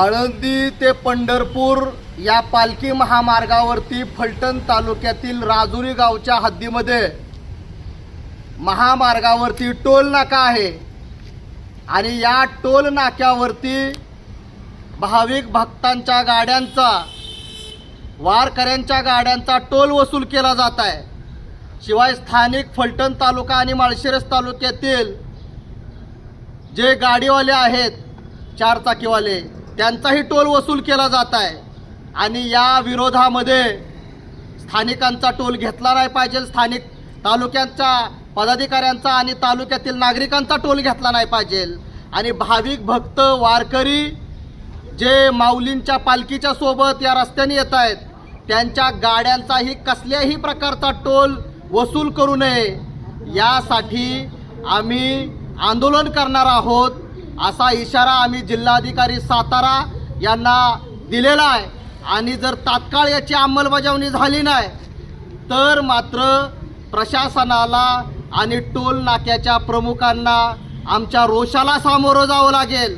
आळंदी ते पंढरपूर या पालखी महामार्गावरती फलटण तालुक्यातील राजुरी गावच्या हद्दीमध्ये. महामार्गावरती टोल नाका आहे. आणि या टोल नाक्यावरती भाविक भक्तांच्या गाड्यांचा वारकऱ्यांच्या गाड्यांचा टोल वसूल केला जात आहे. शिवाय स्थानिक फलटण तालुका आणि माळशिरस तालुक्यातील जे गाडीवाले आहेत चारचाकीवाले त्यांचाही टोल वसूल केला जात आहे. आणि या विरोधामध्ये स्थानिकांचा टोल घेतला नाही पाहिजे. स्थानिक तालुक्यांच्या पदाधिकाऱ्यांचा आणि तालुक्यातील नागरिकांचा टोल घेतला नाही पाहिजे. आणि भाविक भक्त वारकरी जे माऊलींच्या पालखीच्या सोबत या रस्त्याने येत आहेत त्यांच्या गाड्यांचाही कसल्याही प्रकारचा टोल वसूल करू नये. यासाठी आम्ही आंदोलन करणार आहोत. असा इशारा आम्ही जिल्हाधिकारी सातारा यांना दिलेला आहे. आणि जर तात्काळ याची अंमलबजावणी झाली नाही तर मात्र प्रशासनाला आणि टोल नाक्याच्या प्रमुखांना आमच्या रोषाला सामोरं जावं लागेल.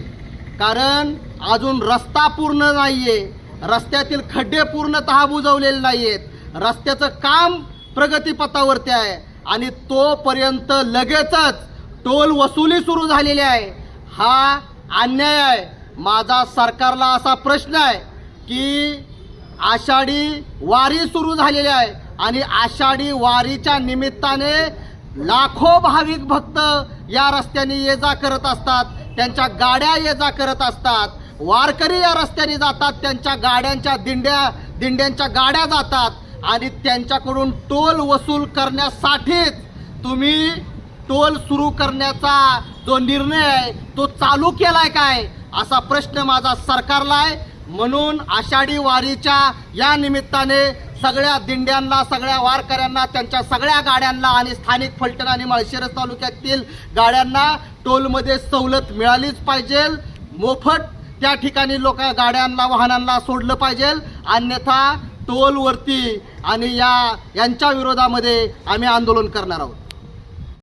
कारण अजून रस्ता पूर्ण नाही आहे रस्त्यातील खड्डे पूर्णतः बुजवलेले नाही आहेत रस्त्याचं काम प्रगतीपथावरती आहे. आणि तोपर्यंत लगेचच टोल वसुली सुरू झालेली आहे. हा अन्याय आहे. माझा सरकारला असा प्रश्न आहे की आषाढी वारी सुरू झालेली आहे आणि आषाढी वारीच्या निमित्ताने लाखो भाविक भक्त या रस्त्याने ये जा करत असतात त्यांच्या गाड्या ये जा करत असतात वारकरी या रस्त्याने जातात त्यांच्या गाड्यांच्या दिंड्या दिंड्यांच्या गाड्या जातात आणि त्यांच्याकडून टोल वसूल करण्यासाठीच तुम्ही टोल सुरू करण्याचा जो निर्णय आहे तो चालू केलाय काय? असा प्रश्न माझा सरकारला आहे. म्हणून आषाढी वारीच्या या निमित्ताने सगळ्या दिंड्यांना सगळ्या वारकऱ्यांना त्यांच्या सगळ्या गाड्यांना आणि स्थानिक फलटण आणि माळशिरस तालुक्यातील गाड्यांना टोलमध्ये सवलत मिळालीच पाहिजे. मोफत त्या ठिकाणी लोक गाड्यांना वाहनांना सोडलं पाहिजे. अन्यथा टोलवरती आणि या यांच्या विरोधामध्ये आम्ही आंदोलन करणार आहोत.